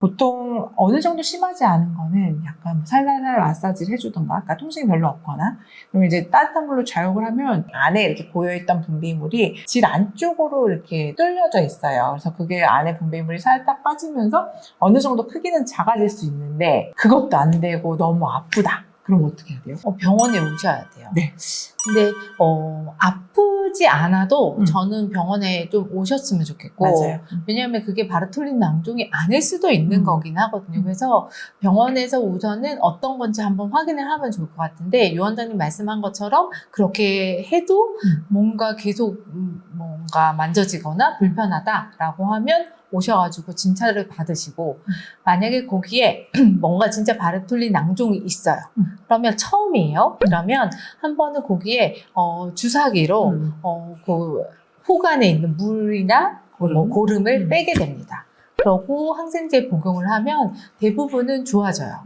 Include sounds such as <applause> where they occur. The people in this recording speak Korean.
보통 어느 정도 심하지 않은 거는 약간 뭐 살살살 마사지를 해주던가, 그러니까 통증이 별로 없거나, 그럼 이제 따뜻한 물로 자욕을 하면 안에 이렇게 고여있던 분비물이 질 안쪽으로 이렇게 뚫려져 있어요. 그래서 그게 안에 분비물이 살짝 빠지면서 어느 정도 크기는 작아질 수 있는데 그것도 안 되고 너무 아프다. 그럼 어떻게 해야 돼요? 어, 병원에 오셔야 돼요. 네. 근데 어, 아프 지 않아도 음. 저는 병원에 좀 오셨으면 좋겠고 맞아요. 왜냐하면 그게 바르톨린 낭종이 아닐 수도 있는 음. 거긴 하거든요. 음. 그래서 병원에서 우선은 어떤 건지 한번 확인을 하면 좋을 것 같은데 유 원장님 말씀한 것처럼 그렇게 해도 음. 뭔가 계속 음, 뭔가 만져지거나 불편하다라고 하면 오셔가지고 진찰을 받으시고 음. 만약에 거기에 <clears throat> 뭔가 진짜 바르톨린 낭종이 있어요. 음. 그러면 처음이에요. 그러면 한 번은 거기에 어, 주사기로 음. 어, 그 호간에 있는 물이나 고름. 뭐 고름을 음. 빼게 됩니다. 그러고 항생제 복용을 하면 대부분은 좋아져요.